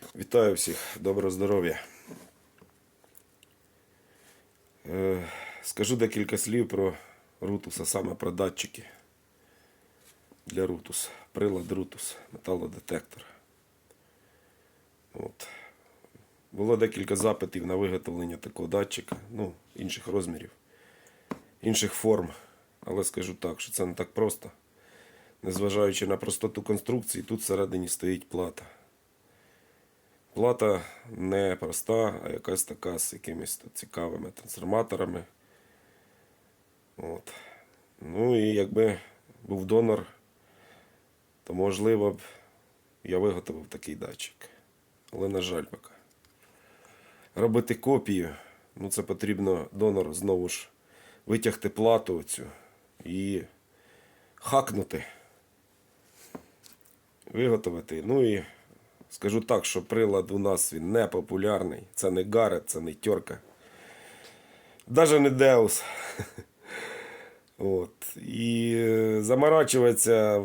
Вітаю всіх, доброго здоров'я. Е, Скажу декілька слів про Рутуса, саме про датчики для Рутус. Прилад Рутус, металодетектор. От. Було декілька запитів на виготовлення такого датчика, ну, інших розмірів, інших форм. Але скажу так, що це не так просто. Незважаючи на простоту конструкції, тут всередині стоїть плата. Плата не проста, а якась така з якимись цікавими трансформаторами. От. Ну і якби був донор, то можливо б я виготовив такий датчик. Але, на жаль, поки. Робити копію, ну це потрібно донору знову ж витягти плату оцю і хакнути. Виготовити. Ну і Скажу так, що прилад у нас він не популярний. Це не Гарет, це не Тьорка. Навіть не Деус. От. І е, заморачуватися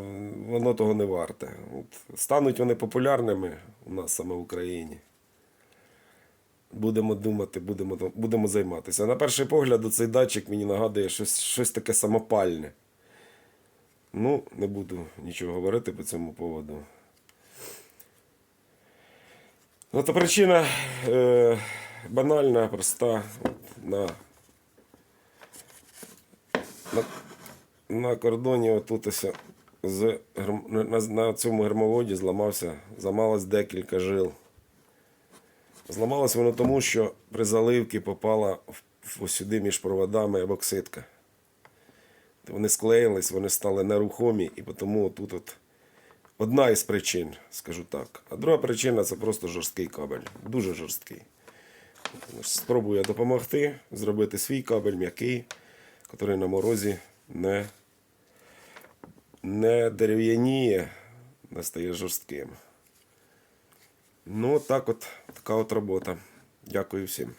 воно того не варте. От. Стануть вони популярними у нас саме в Україні. Будемо думати, будемо, будемо займатися. На перший погляд, цей датчик мені нагадує щось, щось таке самопальне. Ну, не буду нічого говорити по цьому поводу. Ну, то причина е, банальна, проста. На, на, на кордоні отут ось з, на, на цьому гермоводі зламався, зламалось декілька жил. Зламалось воно тому, що при заливці попала в, сюди між проводами бокситка. Вони склеїлись, вони стали нерухомі, і тому тут от Одна із причин, скажу так. А друга причина це просто жорсткий кабель. Дуже жорсткий. Спробую я допомогти зробити свій кабель м'який, який на морозі не, не дерев'яніє, не стає жорстким. Ну, так от, така от робота. Дякую всім.